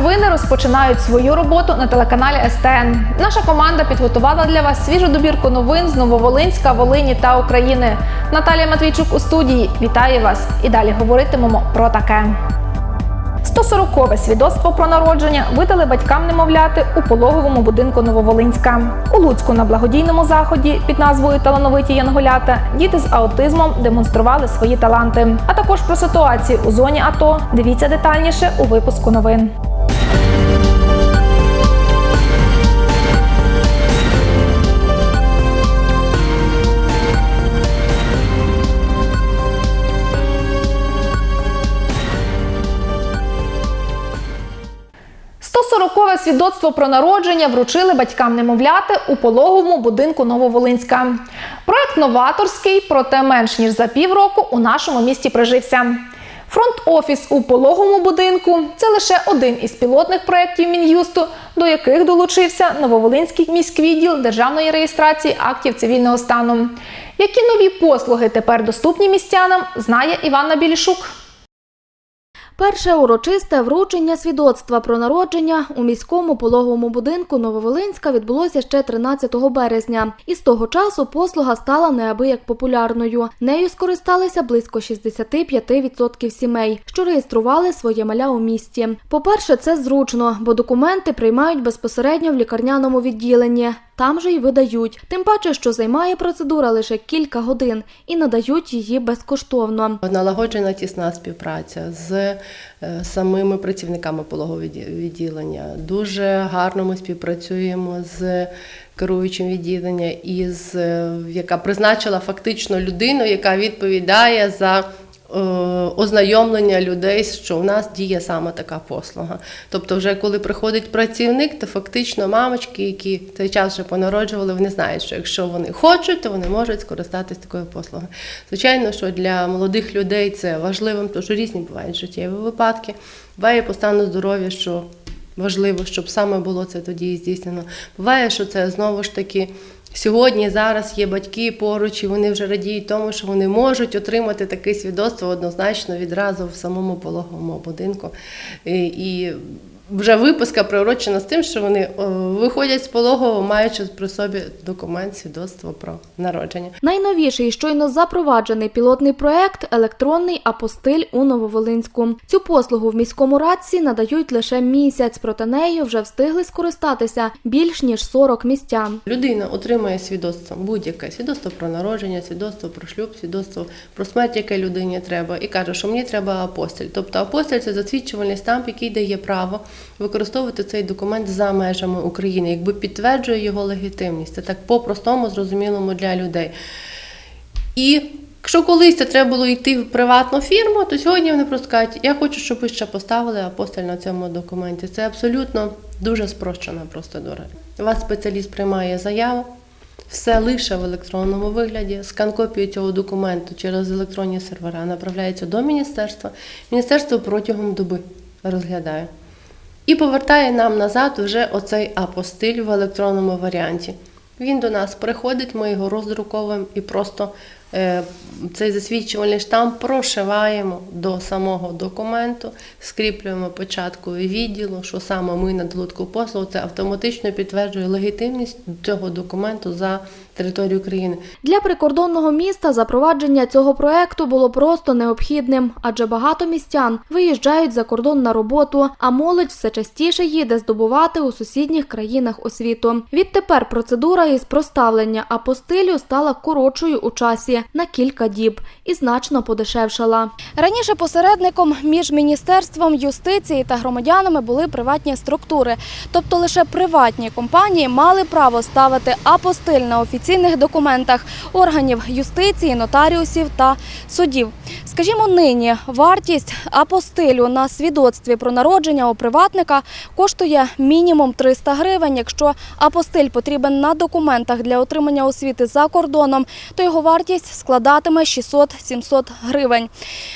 новини розпочинають свою роботу на телеканалі СТН. Наша команда підготувала для вас свіжу добірку новин з Нововолинська, Волині та України. Наталія Матвійчук у студії. Вітаю вас! І далі говоритимемо про таке. 140-ве свідоцтво про народження видали батькам немовляти у пологовому будинку Нововолинська. У Луцьку на благодійному заході під назвою Талановиті Янголята діти з аутизмом демонстрували свої таланти. А також про ситуацію у зоні АТО. Дивіться детальніше у випуску новин. Свідоцтво про народження вручили батькам немовляти у пологовому будинку Нововолинська. Проект новаторський, проте менш ніж за півроку у нашому місті прижився. Фронт-офіс у пологовому будинку це лише один із пілотних проєктів Мін'юсту, до яких долучився Нововолинський міськвідділ державної реєстрації актів цивільного стану. Які нові послуги тепер доступні містянам, знає Іванна Білішук. Перше урочисте вручення свідоцтва про народження у міському пологовому будинку Нововолинська відбулося ще 13 березня. І з того часу послуга стала неабияк популярною. Нею скористалися близько 65% сімей, що реєстрували своє маля у місті. По-перше, це зручно, бо документи приймають безпосередньо в лікарняному відділенні. Там же й видають, тим паче, що займає процедура лише кілька годин і надають її безкоштовно. Налагоджена тісна співпраця з е, самими працівниками пологового відділення. Дуже гарно ми співпрацюємо з керуючим відділення, із е, яка призначила фактично людину, яка відповідає за. Е, Ознайомлення людей, що у нас діє саме така послуга. Тобто, вже коли приходить працівник, то фактично мамочки, які цей час вже понароджували, вони знають, що якщо вони хочуть, то вони можуть скористатися такою послугою. Звичайно, що для молодих людей це важливим, тому що різні бувають життєві випадки. Буває по стану здоров'я, що важливо, щоб саме було це тоді здійснено. Буває, що це знову ж таки. Сьогодні зараз є батьки поруч, і вони вже радіють тому, що вони можуть отримати таке свідоцтво однозначно відразу в самому пологовому будинку. І, вже виписка приурочена з тим, що вони виходять з пологового, маючи при собі документ свідоцтво про народження. Найновіший щойно запроваджений пілотний проект електронний апостиль у Нововолинську. Цю послугу в міському радці надають лише місяць, проте нею вже встигли скористатися більш ніж 40 містян. Людина отримує свідоцтво, будь-яке свідоцтво про народження, свідоцтво про шлюб, свідоцтво про смерть, яке людині треба, і каже, що мені треба апостиль. Тобто апостиль це засвідчувальний стамп, який дає право використовувати цей документ за межами України, якби підтверджує його легітимність. Це так по-простому, зрозумілому для людей. І якщо колись це треба було йти в приватну фірму, то сьогодні вони просто кажуть, я хочу, щоб ви ще поставили апостиль на цьому документі. Це абсолютно дуже спрощена процедура. Вас спеціаліст приймає заяву, все лише в електронному вигляді. Скан копію цього документу через електронні сервера направляється до міністерства. Міністерство протягом доби розглядає. І повертає нам назад вже оцей апостиль в електронному варіанті. Він до нас приходить, ми його роздруковуємо і просто цей засвідчувальний штамп прошиваємо до самого документу, скріплюємо початковий відділу, що саме ми надали таку послугу, це автоматично підтверджує легітимність цього документу за територію України. Для прикордонного міста запровадження цього проекту було просто необхідним, адже багато містян виїжджають за кордон на роботу, а молодь все частіше їде здобувати у сусідніх країнах освіту. Відтепер процедура із проставлення апостилю стала коротшою у часі на кілька діб і значно подешевшала. Раніше посередником між міністерством юстиції та громадянами були приватні структури, тобто лише приватні компанії мали право ставити апостиль на офіційних документах органів юстиції, нотаріусів та судів. Скажімо, нині вартість апостилю на свідоцтві про народження у приватника коштує мінімум 300 гривень. Якщо апостиль потрібен на документах для отримання освіти за кордоном, то його вартість складатиме 600-700 гривень.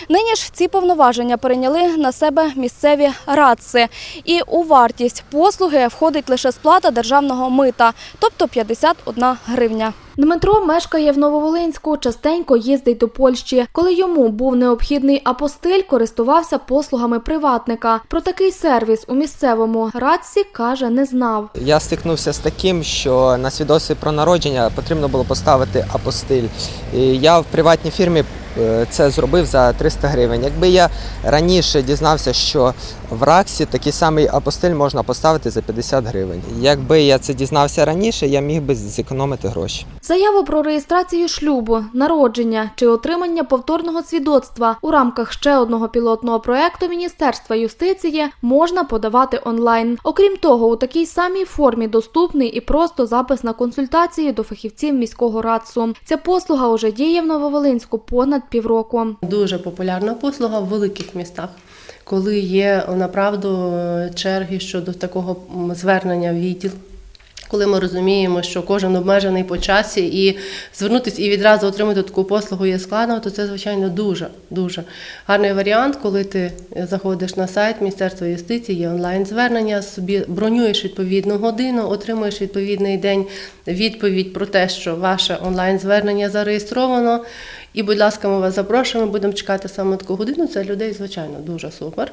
Нині ж ці повноваження перейняли на себе місцеві радси. І у вартість послуги входить лише сплата державного мита, тобто 51 гривня. Дмитро мешкає в Нововолинську, частенько їздить до Польщі. Коли йому був необхідний апостиль, користувався послугами приватника. Про такий сервіс у місцевому радці каже, не знав. Я стикнувся з таким, що на свідоцтві про народження потрібно було поставити апостиль. Я в приватній фірмі це зробив за 300 гривень. Якби я раніше дізнався, що в Раксі такий самий апостиль можна поставити за 50 гривень. Якби я це дізнався раніше, я міг би зекономити гроші. Заяву про реєстрацію шлюбу, народження чи отримання повторного свідоцтва у рамках ще одного пілотного проекту Міністерства юстиції можна подавати онлайн. Окрім того, у такій самій формі доступний і просто запис на консультації до фахівців міського радсу. Ця послуга уже діє в Нововолинську понад півроку. Дуже популярна послуга в великих містах, коли є направду е, черги щодо такого звернення в відділ. Коли ми розуміємо, що кожен обмежений по часі, і звернутися і відразу отримати таку послугу є складно, то це звичайно дуже дуже гарний варіант, коли ти заходиш на сайт Міністерства юстиції, є онлайн звернення, собі бронюєш відповідну годину, отримуєш відповідний день відповідь про те, що ваше онлайн звернення зареєстровано. І, будь ласка, ми вас запрошуємо, будемо чекати саме таку годину. Це людей, звичайно, дуже супер.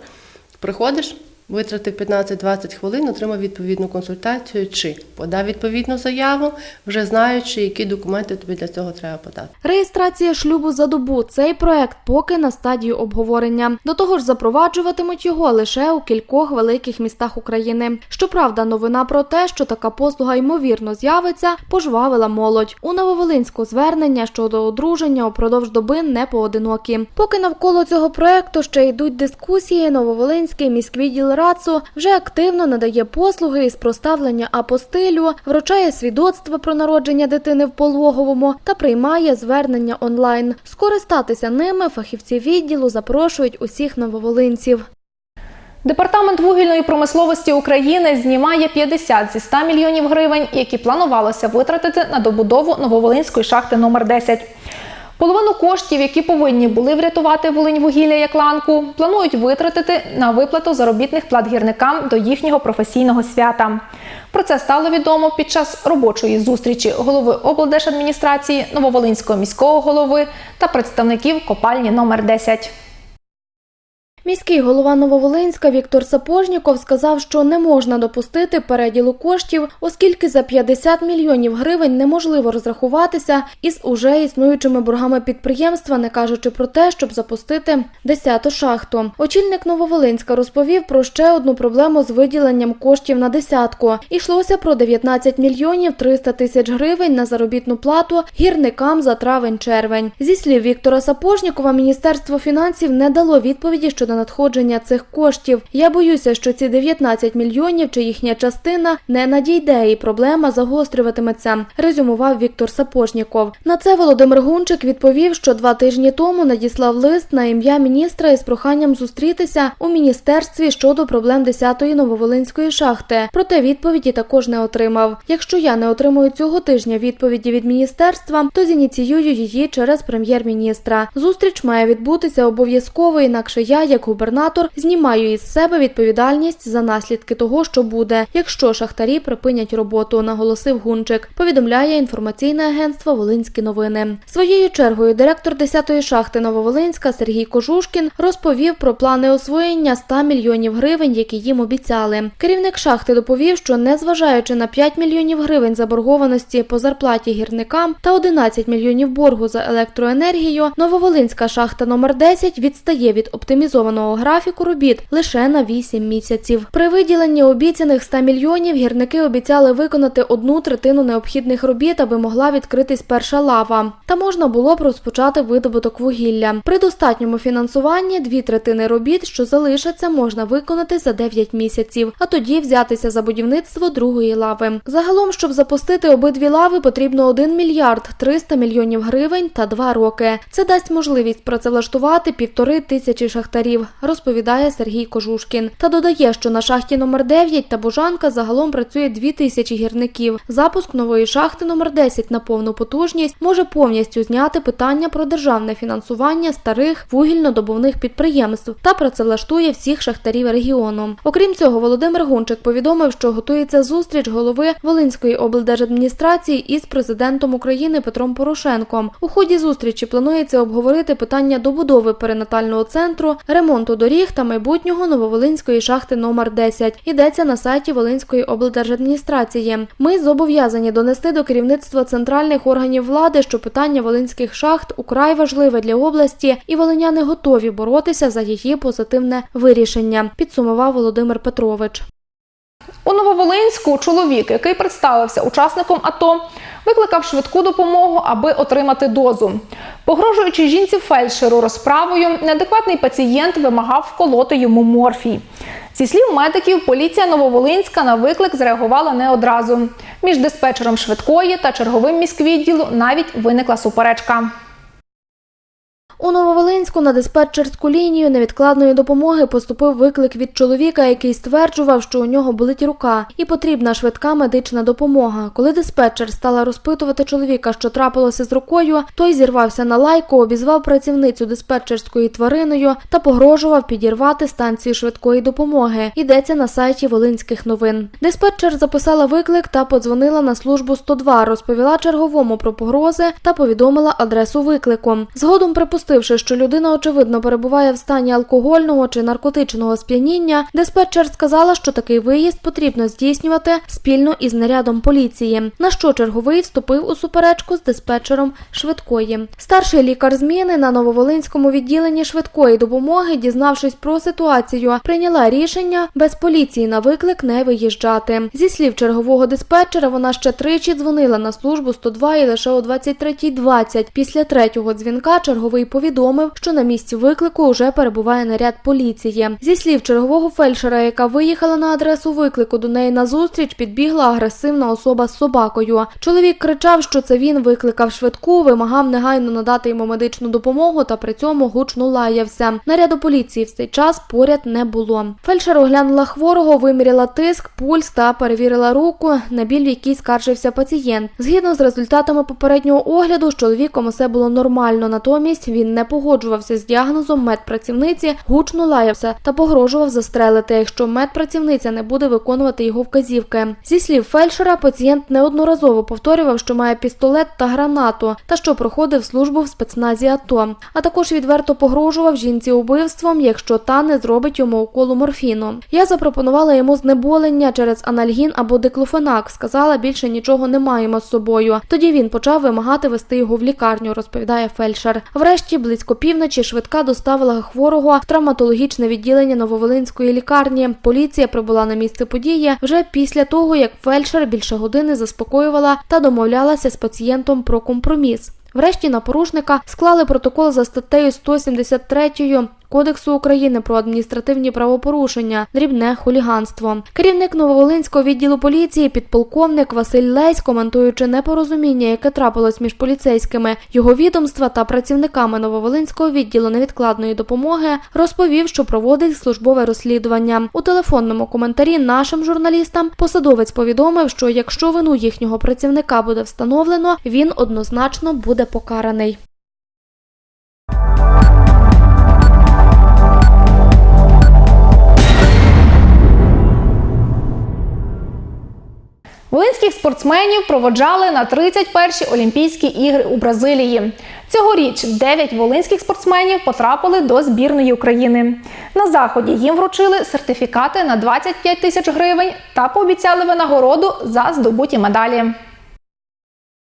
Приходиш, витратив 15-20 хвилин, отримав відповідну консультацію, чи подав відповідну заяву, вже знаючи, які документи тобі для цього треба подати. Реєстрація шлюбу за добу. Цей проект поки на стадії обговорення. До того ж, запроваджуватимуть його лише у кількох великих містах України. Щоправда, новина про те, що така послуга ймовірно з'явиться, пожвавила молодь. У Нововолинську звернення щодо одруження упродовж доби не поодинокі. Поки навколо цього проекту ще йдуть дискусії, Нововолинський міськвідділ РАЦУ вже активно надає послуги із проставлення апостилю, вручає свідоцтва про народження дитини в пологовому та приймає звернення онлайн. Скористатися ними фахівці відділу запрошують усіх нововолинців. Департамент вугільної промисловості України знімає 50 зі 100 мільйонів гривень, які планувалося витратити на добудову Нововолинської шахти номер 10. Половину коштів, які повинні були врятувати Волиньвугілля як ланку, планують витратити на виплату заробітних плат гірникам до їхнього професійного свята. Про це стало відомо під час робочої зустрічі голови облдержадміністрації, Нововолинського міського голови та представників копальні номер 10. Міський голова Нововолинська Віктор Сапожніков сказав, що не можна допустити переділу коштів, оскільки за 50 мільйонів гривень неможливо розрахуватися із уже існуючими боргами підприємства, не кажучи про те, щоб запустити 10-ту шахту. Очільник Нововолинська розповів про ще одну проблему з виділенням коштів на десятку. Ішлося про 19 мільйонів 300 тисяч гривень на заробітну плату гірникам за травень-червень. Зі слів Віктора Сапожнікова, Міністерство фінансів не дало відповіді щодо надходження цих коштів. Я боюся, що ці 19 мільйонів чи їхня частина не надійде і проблема загострюватиметься, резюмував Віктор Сапожніков. На це Володимир Гунчик відповів, що два тижні тому надіслав лист на ім'я міністра із проханням зустрітися у міністерстві щодо проблем 10-ї нововолинської шахти. Проте відповіді також не отримав. Якщо я не отримую цього тижня відповіді від міністерства, то зініціюю її через прем'єр-міністра. Зустріч має відбутися обов'язково, інакше я, як губернатор, знімаю із себе відповідальність за наслідки того, що буде, якщо шахтарі припинять роботу, наголосив Гунчик. Повідомляє інформаційне агентство Волинські новини. Своєю чергою директор 10-ї шахти Нововолинська Сергій Кожушкін розповів про плани освоєння 100 мільйонів гривень, які їм обіцяли. Керівник шахти доповів, що незважаючи на 5 мільйонів гривень заборгованості по зарплаті гірникам та 11 мільйонів боргу за електроенергію, Нововолинська шахта номер 10 відстає від оптимізованого графіку робіт лише на 8 місяців. При виділенні обіцяних 100 мільйонів гірники обіцяли виконати одну третину необхідних робіт, аби могла відкритись перша лава. Та можна було б розпочати видобуток вугілля. При достатньому фінансуванні дві третини робіт, що залишаться, можна виконати за 9 місяців, а тоді взятися за будівництво другої лави. Загалом, щоб запустити обидві лави, потрібно 1 мільярд 300 мільйонів гривень та 2 роки. Це дасть можливість працевлаштувати півтори тисячі шахтарів. Шахтарів, розповідає Сергій Кожушкін. Та додає, що на шахті номер 9 та Бужанка загалом працює 2 тисячі гірників. Запуск нової шахти номер 10 на повну потужність може повністю зняти питання про державне фінансування старих вугільно-добувних підприємств та працевлаштує всіх шахтарів регіону. Окрім цього, Володимир Гунчик повідомив, що готується зустріч голови Волинської облдержадміністрації із президентом України Петром Порошенком. У ході зустрічі планується обговорити питання добудови перинатального центру, ремонту доріг та майбутнього Нововолинської шахти номер 10. Йдеться на сайті Волинської облдержадміністрації. Ми зобов'язані донести до керівництва центральних органів влади, що питання волинських шахт украй важливе для області, і волиняни готові боротися за її позитивне вирішення. Підсумував Володимир Петрович. У Нововолинську чоловік, який представився учасником АТО, викликав швидку допомогу, аби отримати дозу. Погрожуючи жінці фельдшеру розправою, неадекватний пацієнт вимагав вколоти йому морфій. Зі слів медиків, поліція Нововолинська на виклик зреагувала не одразу. Між диспетчером швидкої та черговим міськвідділу навіть виникла суперечка. У Нововолинську на диспетчерську лінію невідкладної допомоги поступив виклик від чоловіка, який стверджував, що у нього болить рука і потрібна швидка медична допомога. Коли диспетчер стала розпитувати чоловіка, що трапилося з рукою, той зірвався на лайку, обізвав працівницю диспетчерської твариною та погрожував підірвати станцію швидкої допомоги. Йдеться на сайті Волинських новин. Диспетчер записала виклик та подзвонила на службу 102, розповіла черговому про погрози та повідомила адресу виклику. Згодом припустивши, що людина очевидно перебуває в стані алкогольного чи наркотичного сп'яніння, диспетчер сказала, що такий виїзд потрібно здійснювати спільно із нарядом поліції. На що черговий вступив у суперечку з диспетчером швидкої. Старший лікар зміни на Нововолинському відділенні швидкої допомоги, дізнавшись про ситуацію, прийняла рішення без поліції на виклик не виїжджати. Зі слів чергового диспетчера, вона ще тричі дзвонила на службу 102 і лише о 23.20. Після третього дзвінка черговий повідомив, що на місці виклику вже перебуває наряд поліції. Зі слів чергового фельдшера, яка виїхала на адресу виклику, до неї на зустріч підбігла агресивна особа з собакою. Чоловік кричав, що це він викликав швидку, вимагав негайно надати йому медичну допомогу та при цьому гучно лаявся. Наряду поліції в цей час поряд не було. Фельдшер оглянула хворого, виміряла тиск, пульс та перевірила руку, на біль, в якій скаржився пацієнт. Згідно з результатами попереднього огляду, з чоловіком усе було нормально. Натомість він не погоджувався з діагнозом медпрацівниці, гучно лаявся та погрожував застрелити, якщо медпрацівниця не буде виконувати його вказівки. Зі слів фельдшера, пацієнт неодноразово повторював, що має пістолет та гранату, та що проходив службу в спецназі АТО. А також відверто погрожував жінці убивством, якщо та не зробить йому уколу морфіну. Я запропонувала йому знеболення через анальгін або диклофенак. Сказала, більше нічого не маємо з собою. Тоді він почав вимагати вести його в лікарню, розповідає фельдшер. Врешті, близько півночі, швидка доставила хворого в травматологічне відділення Нововолинської лікарні. Поліція прибула на місце події вже після того, як фельдшер більше години заспокоювала та домовлялася з пацієнтом про компроміс. Врешті на порушника склали протокол за статтею 173 Кодексу України про адміністративні правопорушення, дрібне хуліганство. Керівник Нововолинського відділу поліції, підполковник Василь Лесь, коментуючи непорозуміння, яке трапилось між поліцейськими його відомства та працівниками Нововолинського відділу невідкладної допомоги, розповів, що проводить службове розслідування. У телефонному коментарі нашим журналістам посадовець повідомив, що якщо вину їхнього працівника буде встановлено, він однозначно буде покараний. Волинських спортсменів проводжали на 31-ті Олімпійські ігри у Бразилії. Цьогоріч 9 волинських спортсменів потрапили до збірної України. На заході їм вручили сертифікати на 25 тисяч гривень та пообіцяли винагороду за здобуті медалі.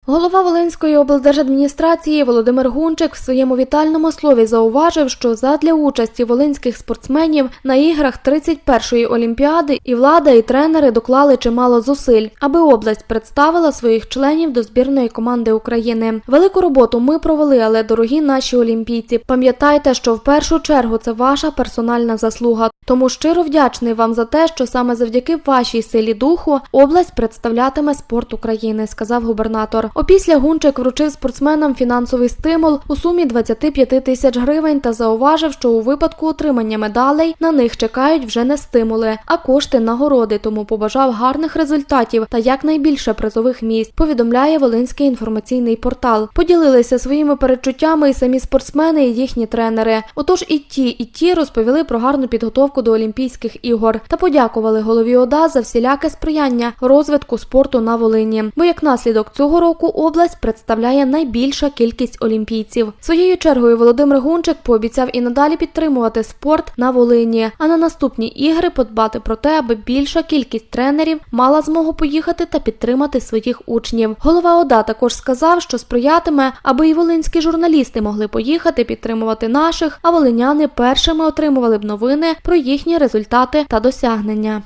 Голова Волинської облдержадміністрації Володимир Гунчик в своєму вітальному слові зауважив, що задля участі волинських спортсменів на іграх 31-ї олімпіади і влада, і тренери доклали чимало зусиль, аби область представила своїх членів до збірної команди України. Велику роботу ми провели, але дорогі наші олімпійці, пам'ятайте, що в першу чергу це ваша персональна заслуга. Тому щиро вдячний вам за те, що саме завдяки вашій силі духу область представлятиме спорт України, сказав губернатор. Опісля Гунчик вручив спортсменам фінансовий стимул у сумі 25 тисяч гривень та зауважив, що у випадку отримання медалей на них чекають вже не стимули, а кошти нагороди. Тому побажав гарних результатів та якнайбільше призових місць. Повідомляє Волинський інформаційний портал. Поділилися своїми передчуттями і самі спортсмени, і їхні тренери. Отож, і ті, і ті розповіли про гарну підготовку до Олімпійських ігор та подякували голові ОДА за всіляке сприяння розвитку спорту на Волині. Бо як наслідок цього року область представляє найбільша кількість олімпійців. Своєю чергою Володимир Гунчик пообіцяв і надалі підтримувати спорт на Волині, а на наступні ігри подбати про те, аби більша кількість тренерів мала змогу поїхати та підтримати своїх учнів. Голова ОДА також сказав, що сприятиме, аби і волинські журналісти могли поїхати підтримувати наших, а волиняни першими отримували б новини про їхні результати та досягнення.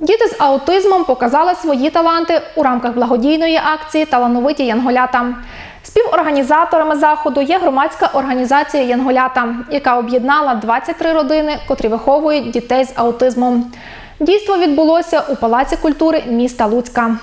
Діти з аутизмом показали свої таланти у рамках благодійної акції Талановиті Янголята. Співорганізаторами заходу є громадська організація Янголята, яка об'єднала 23 родини, котрі виховують дітей з аутизмом. Дійство відбулося у Палаці культури міста Луцька.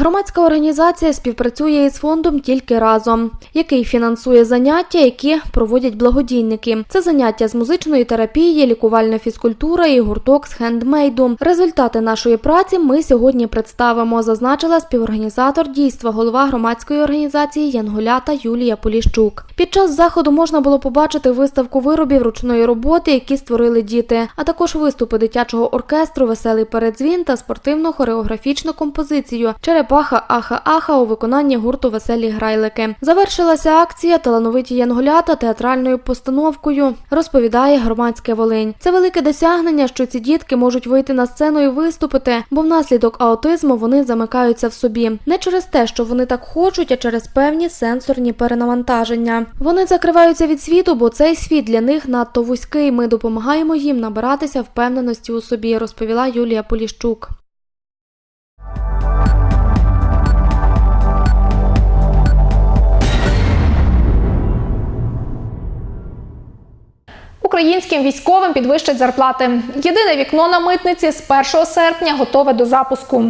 Громадська організація співпрацює із фондом тільки разом, який фінансує заняття, які проводять благодійники. Це заняття з музичної терапії, лікувальна фізкультура і гурток з хендмейду. Результати нашої праці ми сьогодні представимо, зазначила співорганізатор дійства, голова громадської організації Янголята Юлія Поліщук. Під час заходу можна було побачити виставку виробів ручної роботи, які створили діти, а також виступи дитячого оркестру, веселий передзвін та спортивно-хореографічну композицію Черепаха Аха Аха у виконанні гурту Веселі грайлики. Завершилася акція Талановиті Янголята театральною постановкою. Розповідає громадське Волинь. Це велике досягнення, що ці дітки можуть вийти на сцену і виступити, бо внаслідок аутизму вони замикаються в собі. Не через те, що вони так хочуть, а через певні сенсорні перенавантаження. Вони закриваються від світу, бо цей світ для них надто вузький. Ми допомагаємо їм набиратися впевненості у собі, розповіла Юлія Поліщук. Українським військовим підвищать зарплати. Єдине вікно на митниці з 1 серпня готове до запуску.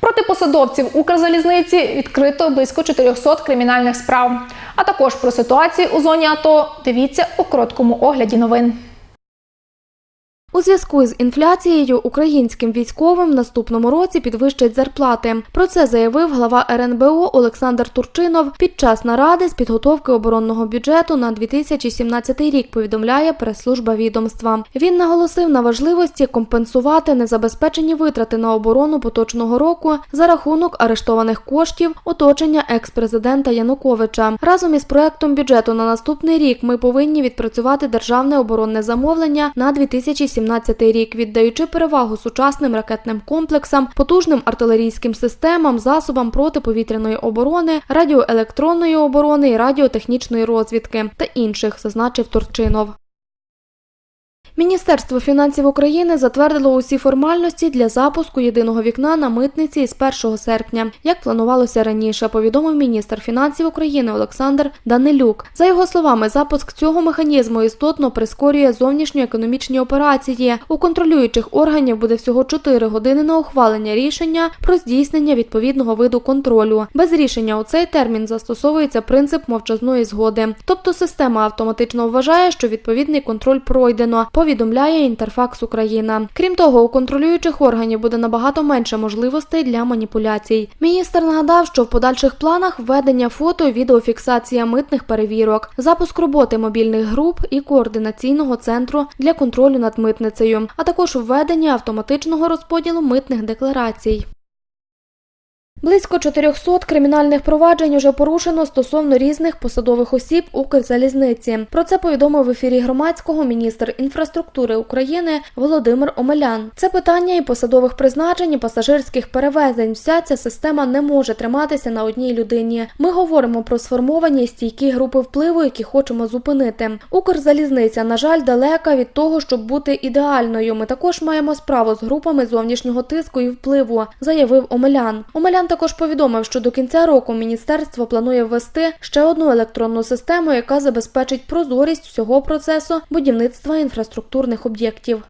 Проти посадовців Укрзалізниці відкрито близько 400 кримінальних справ. А також про ситуацію у зоні АТО дивіться у короткому огляді новин. У зв'язку з інфляцією українським військовим в наступному році підвищать зарплати. Про це заявив глава РНБО Олександр Турчинов під час наради з підготовки оборонного бюджету на 2017 рік. Повідомляє прес-служба відомства. Він наголосив на важливості компенсувати незабезпечені витрати на оборону поточного року за рахунок арештованих коштів оточення екс-президента Януковича. Разом із проектом бюджету на наступний рік ми повинні відпрацювати державне оборонне замовлення на 2017 рік, віддаючи перевагу сучасним ракетним комплексам, потужним артилерійським системам, засобам протиповітряної оборони, радіоелектронної оборони і радіотехнічної розвідки та інших, зазначив Турчинов. Міністерство фінансів України затвердило усі формальності для запуску єдиного вікна на митниці із 1 серпня, як планувалося раніше, повідомив міністр фінансів України Олександр Данилюк. За його словами, запуск цього механізму істотно прискорює зовнішньоекономічні операції. У контролюючих органів буде всього 4 години на ухвалення рішення про здійснення відповідного виду контролю. Без рішення у цей термін застосовується принцип мовчазної згоди, тобто система автоматично вважає, що відповідний контроль пройдено повідомляє Інтерфакс Україна. Крім того, у контролюючих органів буде набагато менше можливостей для маніпуляцій. Міністр нагадав, що в подальших планах введення фото і відеофіксація митних перевірок, запуск роботи мобільних груп і координаційного центру для контролю над митницею, а також введення автоматичного розподілу митних декларацій. Близько 400 кримінальних проваджень уже порушено стосовно різних посадових осіб Укрзалізниці. Про це повідомив в ефірі громадського міністр інфраструктури України Володимир Омелян. Це питання і посадових призначень, і пасажирських перевезень. Вся ця система не може триматися на одній людині. Ми говоримо про сформовані стійкі групи впливу, які хочемо зупинити. Укрзалізниця, на жаль, далека від того, щоб бути ідеальною. Ми також маємо справу з групами зовнішнього тиску і впливу, заявив Омелян. Омелян також повідомив, що до кінця року міністерство планує ввести ще одну електронну систему, яка забезпечить прозорість всього процесу будівництва інфраструктурних об'єктів.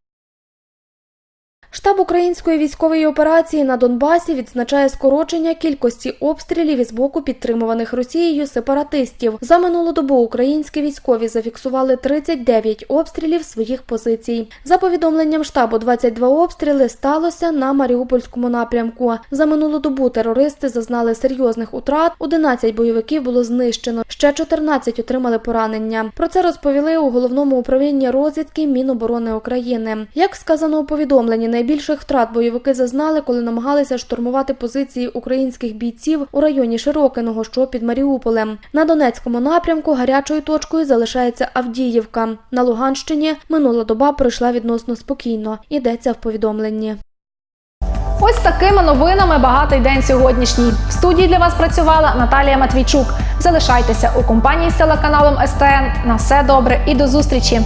Штаб української військової операції на Донбасі відзначає скорочення кількості обстрілів із боку підтримуваних Росією сепаратистів. За минулу добу українські військові зафіксували 39 обстрілів своїх позицій. За повідомленням штабу, 22 обстріли сталося на Маріупольському напрямку. За минулу добу терористи зазнали серйозних утрат. 11 бойовиків було знищено. Ще 14 отримали поранення. Про це розповіли у головному управлінні розвідки Міноборони України. Як сказано у повідомленні, найбільших втрат бойовики зазнали, коли намагалися штурмувати позиції українських бійців у районі Широкиного, що під Маріуполем. На Донецькому напрямку гарячою точкою залишається Авдіївка. На Луганщині минула доба пройшла відносно спокійно. Йдеться в повідомленні. Ось такими новинами багатий день сьогоднішній. В студії для вас працювала Наталія Матвійчук. Залишайтеся у компанії з телеканалом СТН. На все добре і до зустрічі!